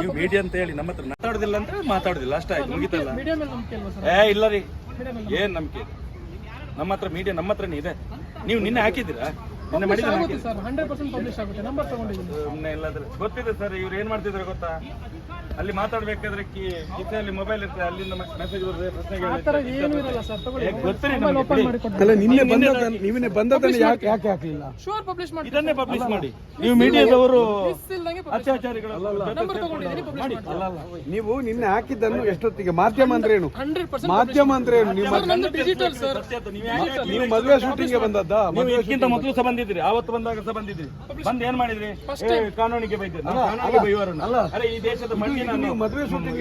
ನೀವು ಮೀಡಿಯಾ ಅಂತ ಹೇಳಿ ನಮ್ಮ ಹತ್ರ ಮಾತಾಡೋದಿಲ್ಲ ಅಂದ್ರೆ ಮಾತಾಡೋದಿಲ್ಲ ಅಷ್ಟೇ ಆಯ್ತು ಮುಗಿತಲ್ಲ? ಏ ಇಲ್ಲ ರೀ. ಏನ್ ನಂಬಿಕೆ? ನಮ್ಮ ಹತ್ರ ಮೀಡಿಯಾ ನಮ್ಮ ಹತ್ರನೇ ಇದೆ. ನೀವು ನಿನ್ನೆ ಹಾಕಿದ್ದೀರಾ? ಸುಮ್ಮನೆ ಇಲ್ಲಾದ್ರೆ ಗೊತ್ತಿದೆ ಸರ್ ಇವ್ರು ಏನ್ ಮಾಡ್ತಿದ್ರು ಗೊತ್ತಾ? ಅಲ್ಲಿ ಮಾತಾಡ್ಬೇಕಾದ್ರೆ ಕಿ ಕಿಸೆಯಲ್ಲಿ ಮೊಬೈಲ್ ಇರ್ತದೆ ಅಲ್ಲಿಂದ ಮೆಸೇಜ್ ಬರ್ತದೆ ಮಾಡಿ ಕೊಡ್ತೀನಿ. ಅಲ್ಲ ನಿನ್ನೆ ಬಂದದ ನೀವೇ ಬಂದದನ್ನ ಯಾಕೆ ಯಾಕೆ ಹಾಕ್ಲಿಲ್ಲ? ಶೋರ್ ಪಬ್ಲಿಷ್ ಮಾಡಿ ಇದನ್ನೇ ಪಬ್ಲಿಷ್ ಮಾಡಿ. ನೀವು ಮೀಡಿಯಾದವರು ಅತ್ಯಾಚಾರಿಗಳು. ನೀವು ನಿನ್ನೆ ಹಾಕಿದ್ದನ್ನು ಎಷ್ಟೊತ್ತಿಗೆ? ಮಾಧ್ಯಮ ಅಂದ್ರೆ ಏನು? ಮಾಧ್ಯಮ ಅಂದ್ರೆ ಏನು? ನೀವು ಸರ್ ನಂದು ಡಿಜಿಟಲ್ ಸರ್ ನೀವು ಯಾಕೆ ನೀವು ಮದುವೆ ಶೂಟಿಂಗ್ ಬಂದದ್ದ? ಮದುವೆ ಮೊದಲು ಸಹ ಬಂದಿದ್ರಿ ಆವತ್ತು ಬಂದಾಗ ಸಹ ಬಂದಿದ್ರಿ ಬಂದ್ ಏನ್ ಮಾಡಿದ್ರಿ? ಕಾನೂನಿಗೆ ಬೈದ್ರಿ. ಕಾನೂನಿಗೆ ಅರೆ ಈ ದೇಶದ ಮಣ್ಣಿನ ಮದುವೆ ಶೂಟಿಂಗ್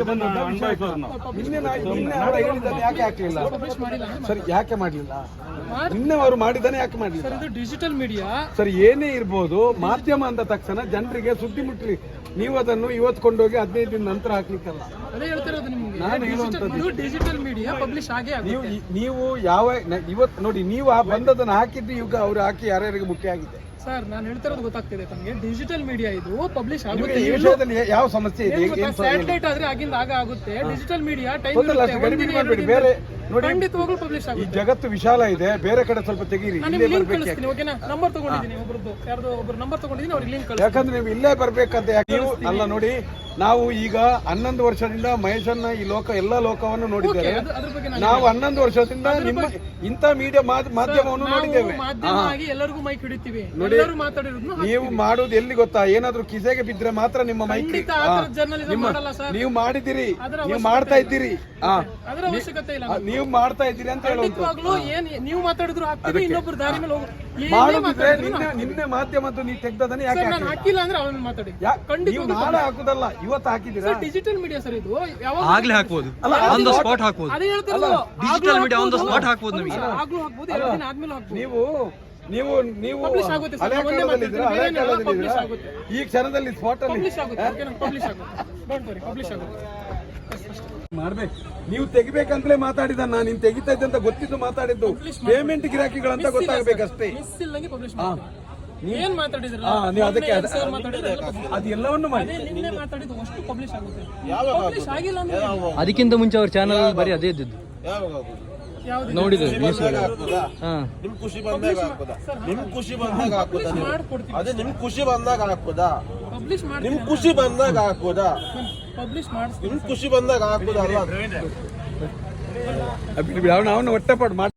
ಯಾಕೆ ಹಾಕ್ಲಿಲ್ಲ ಪಬ್ಲಿಷ್ ಸರಿ ಯಾಕೆ ಮಾಡ್ಲಿಲ್ಲ? ನಿನ್ನೆ ಅವರು ಮಾಡಿದ್ದಾನೆ ಯಾಕೆ ಮಾಡ್ಲಿಲ್ಲ? ಸರ್ ಇದು ಡಿಜಿಟಲ್ ಮೀಡಿಯಾ ಸರಿ ಏನೇ ಇರ್ಬೋದು ಮಾಧ್ಯಮ ಅಂದ ತಕ್ಷಣ ಜನರಿಗೆ ಸುದ್ದಿ ಮುಟ್ಲಿ. ನೀವು ಅದನ್ನು ಇವತ್ತು ಕೊಂಡೋಗಿ ಹದಿನೈದು ದಿನ ನಂತರ ಹಾಕ್ಲಿಕ್ಕಲ್ಲ. ಅದೇ ಹೇಳ್ತಿರೋದು ನಿಮ್ಗೆ ನಾನು ಹೇಳುವಂಥದ್ದು ಡಿಜಿಟಲ್ ಮೀಡಿಯಾ ಪಬ್ಲಿಷ್ ಆಗೇ ನೀವು ನೀವು ಯಾವ ಇವತ್ತು ನೋಡಿ ನೀವು ಆ ಬಂದದನ್ನ ಹಾಕಿದ್ದು ಈಗ ಅವ್ರು ಹಾಕಿ ಯಾರ್ಯಾರಿಗೆ ಮುಖ್ಯ ಆಗಿದೆ? ಸರ್ ನಾನು ಹೇಳ್ತಿರೋದು ಗೊತ್ತಾಗ್ತಿದೆ ತಮಗೆ. ಡಿಜಿಟಲ್ ಮೀಡಿಯಾ ಇದು ಪಬ್ಲಿಷ್ ಆಗುತ್ತೆ. ಈ ವಿಷಯದಲ್ಲಿ ಯಾವ ಸಮಸ್ಯೆ ಇದೆ? ಏನ್ ಸಮಸ್ಯೆ? ಸ್ಯಾಟಲೈಟ್ ಆದ್ರೆ ಆಗಿಂದ ಆಗ ಆಗುತ್ತೆ. ಡಿಜಿಟಲ್ ಮೀಡಿಯಾ ಟೈಮ್ ಗೊತ್ತಲ್ಲ ಅಷ್ಟು ಗಡಿಬಿಡಿ ಮಾಡಬೇಡಿ. ಬೇರೆ ನೋಡಿ ಖಂಡಿತವಾಗ್ಲೂ ಪಬ್ಲಿಷ್ ಈ ಆಗುತ್ತೆ. ಜಗತ್ತು ವಿಶಾಲ ಇದೆ. ಬೇರೆ ಕಡೆ ಸ್ವಲ್ಪ ತೆಗೀರಿ. ನಾನು ಇಲ್ಲೇ ನಿಮ್ಗೆ ಲಿಂಕ್ ಬರ್ಬೇಕು ಕಳಿಸ್ತೀನಿ ಓಕೆನಾ ನಂಬರ್ ತಗೊಂಡಿದ್ದೀನಿ ಒಬ್ರದ್ದು. ಯಾರ್ದು ಒಬ್ರು ನಂಬರ್ ತಗೊಂಡಿದ್ದೀನಿ ಅವ್ರಿಗೆ ಲಿಂಕ್ ಕಳಿಸ್ತೀನಿ. ಯಾಕಂದ್ರೆ ನೀವು ಇಲ್ಲೇ ಬರ್ಬೇಕಂತ ಯಾಕೆ ನೀವು? ಅಲ್ಲ ನೋಡಿ ನಾವು ಈಗ ಹನ್ನೊಂದು ವರ್ಷದಿಂದ ಮಹೇಶನ್ನ ಈ ಲೋಕ ಎಲ್ಲ ಲೋಕವನ್ನು ನೋಡಿದ್ದೇವೆ. ಅದು- ಅದ್ರ ಬಗ್ಗೆ ನಾನು ನಾವು ಹನ್ನೊಂದು ವರ್ಷದಿಂದ ನಿಮ್ಮ ಇಂಥ ಮೀಡಿಯಾ ಮಾಧ್ಯಮವನ್ನು ನೋಡಿದ್ದೇವೆ. ಮಾಧ್ಯಮ ಆಗಿ ಎಲ್ಲರಿಗೂ ಮೈಕ್ ಹಿಡಿತೀವಿ. ಮಾತಾಡಿರೋದ್ನು ನೀವು ಮಾಡೋದು ಎಲ್ಲಿ ಗೊತ್ತಾ? ಏನಾದ್ರೂ ಕಿಸೆಗೆ ಬಿದ್ರೆ ಮಾತ್ರ ನಿಮ್ಮ ಮೈಕ್ ಸರ್. ನೀವು ಮಾಡಿದಿರಿ ನೀವು ಮಾಡ್ತಾ ಇದ್ದೀರಿ. ಆ, ಅದರ ಅವಶ್ಯಕತೆ ಇಲ್ಲ ನೀವು ಮಾಡ್ತಾ ಇದ್ದೀರಿ ಅಂತ ನೀವು ಮಾತಾಡಿದ್ರು ಹಾಕ್ತೀವಿ ಇನ್ನೊಬ್ರು ದಾರಿ ಮೇಲೆ ಮಾಡುದಿದ್ರೆ ನಿನ್ನೆ ನಿನ್ನೆ ಮಾಧ್ಯಮದ್ದು ನೀವು ತೆಗ್ದದನ್ನ ಯಾಕೆ ನಾನು ಹಾಕಿಲ್ಲ? ಅಂದ್ರೆ ಅವನು ಮಾತಾಡಿ. ನೀವು ನಾಳೆ ಹಾಕುದಲ್ಲ ಇವತ್ತು ಹಾಕಿದ್ದೀರಾ? ಡಿಜಿಟಲ್ ಮೀಡಿಯಾ ಸರ್ ಇದು. ಯಾವಾಗ ಆಗ್ಲೇ ಹಾಕ್ಬೋದು. ಆನ್ ದ ಸ್ಪಾಟ್ ಹಾಕ್ಬೋದು. ಅದೇ ಹೇಳ್ತಿರೋದು. Digital media on the spot ಹಾಕ್ಬೋದು. ನಮಗೆ. ಆಗ್ಲೂ ಹಾಕ್ಬೋದು ಎರಡು ದಿನ ಆದ್ಮೇಲೆ ಹಾಕ್ಬೋದು. ನೀವು ನೀವು ನೀವು. ಈ ಕ್ಷಣದಲ್ಲಿ. ಮಾಡ್ಬೇಕು ನೀವು ತೆಗಿಬೇಕಂತಲೇ ಮಾತಾಡಿದ ನಾನು ನೀನ್ ತೆಗಿತಾ ಇದ್ದಂತ ಅಂತ ಗೊತ್ತಿದ್ದು ಮಾತಾಡಿದ್ದು. ಪೇಮೆಂಟ್ ಗಿರಾಕಿಗಳಂತ ಗೊತ್ತಾಗಬೇಕಷ್ಟೇ. ಏನ್ ನೀವು ಅದಕ್ಕೆ ಮಾಡಿ. ಅದೇ ಮಾತಾಡಿದ್ದು ಅಷ್ಟು ಪಬ್ಲಿಷ್ ಆಗುತ್ತೆ. ಪಬ್ಲಿಷ್ ಆಗಿಲ್ಲ ಅದಕ್ಕಿಂತ ಮುಂಚೆ ಅವ್ರ ಚಾನಲ್ ಬರೀ ಅದೇ ಇದ್ದದ್ದು. ನಿಮ್ ಖುಷಿ ಬಂದಾಗ ಹಾಕುದಾ? ನಿಮ್ ಖುಷಿ ಬಂದಾಗ ಹಾಕುದಾ ನೀವು? ಅದೇ ನಿಮ್ ಖುಷಿ ಬಂದಾಗ ಹಾಕುದಾ? ನಿಮ್ ಖುಷಿ ಬಂದಾಗ ಹಾಕುದಾ? ನಿಮ್ ಖುಷಿ ಬಂದಾಗ ಹಾಕುದಾ ಅಲ್ಲ ಮಾಡಿ